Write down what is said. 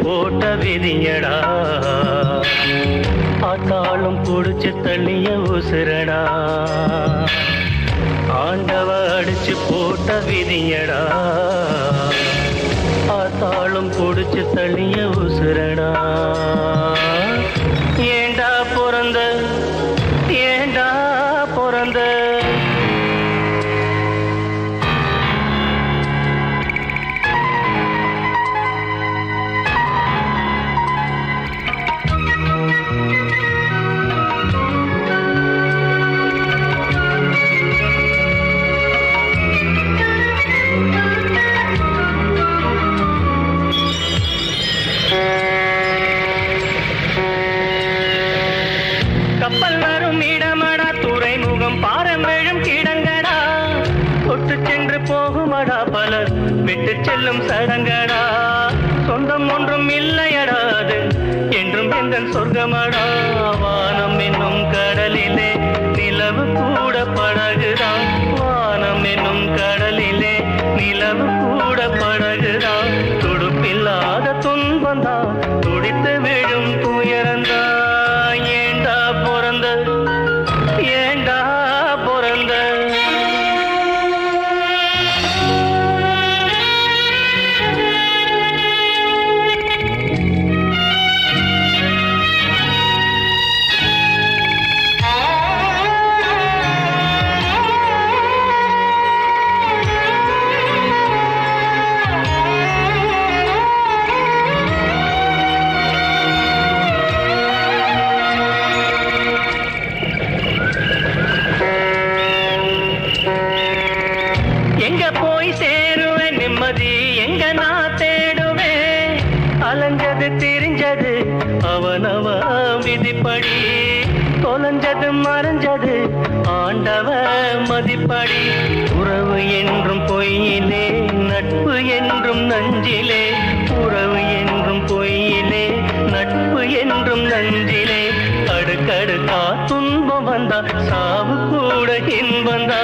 போட்ட விதியடா. ஆத்தாளும் புடிச்சு தள்ளிய உசுரடா. ஆண்டவ அடிச்சு போட்ட விதியடா. ஆத்தாளும் புடிச்சு தள்ளிய உசுரடா. சொல்லும் சடங்கடா. சொந்தம் ஒன்றும் இல்லையடாது என்றும் எந்த சொர்க்கமடா. வானம் என்னும் கடலிலே நிலவு கூட படகுதான். வானம் என்னும் கடலிலே நிலவு கூட அலைஞ்சது தெரிஞ்சது அவனவ விதிப்படி. தொலைஞ்சது மறைஞ்சது ஆண்டவ மதிப்படி. உறவு என்றும் பொய்யிலே நட்பு என்றும் நஞ்சிலே. உறவு என்றும் பொய்யிலே நட்பு என்றும் நஞ்சிலே. அடுக்கடுக்கா துன்பம் வந்தா சாவு கூட இன்பந்தா